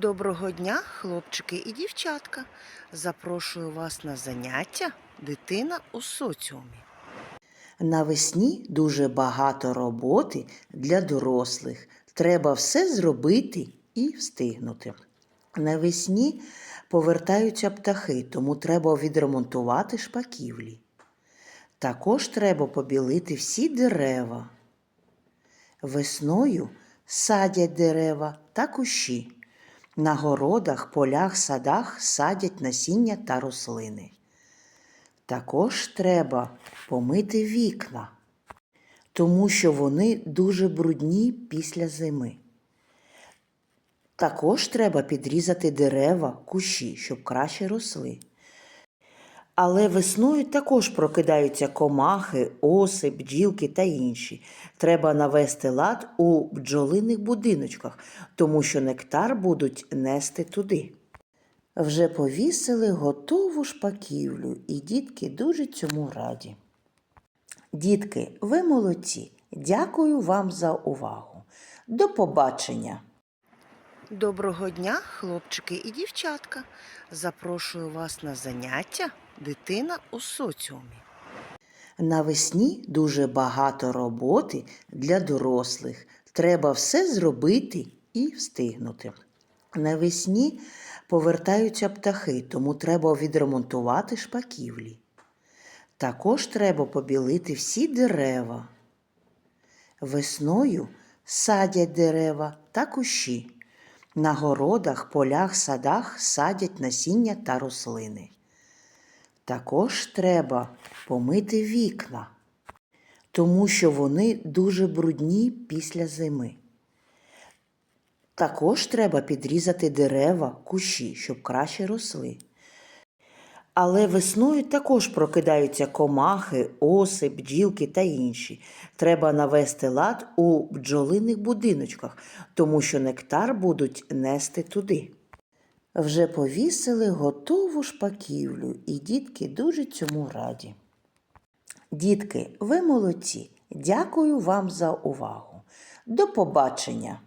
Доброго дня, хлопчики і дівчатка. Запрошую вас на заняття Дитина у соціумі. Навесні дуже багато роботи для дорослих. Треба все зробити і встигнути. Навесні повертаються птахи, тому треба відремонтувати шпаківлі. Також треба побілити всі дерева. Весною садять дерева та кущі. На городах, полях, садах садять насіння та рослини. Також треба помити вікна, тому що вони дуже брудні після зими. Також треба підрізати дерева, кущі, щоб краще росли. Але весною також прокидаються комахи, оси, бджілки та інші. Треба навести лад у бджолиних будиночках, тому що нектар будуть нести туди. Вже повісили готову шпаківлю, і дітки дуже цьому раді. Дітки, ви молодці. Дякую вам за увагу. До побачення. Доброго дня, хлопчики і дівчатка. Запрошую вас на заняття Дитина у соціумі. Навесні дуже багато роботи для дорослих. Треба все зробити і встигнути. Навесні повертаються птахи, тому треба відремонтувати шпаківлі. Також треба побілити всі дерева. Весною садять дерева та кущі. На городах, полях, садах садять насіння та рослини. Також треба помити вікна, тому що вони дуже брудні після зими. Також треба підрізати дерева, кущі, щоб краще росли. Але весною також прокидаються комахи, оси, бджілки та інші. Треба навести лад у бджолиних будиночках, тому що нектар будуть нести туди. Вже повісили готову шпаківлю, і дітки дуже цьому раді. Дітки, ви молодці. Дякую вам за увагу. До побачення!